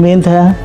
Main था।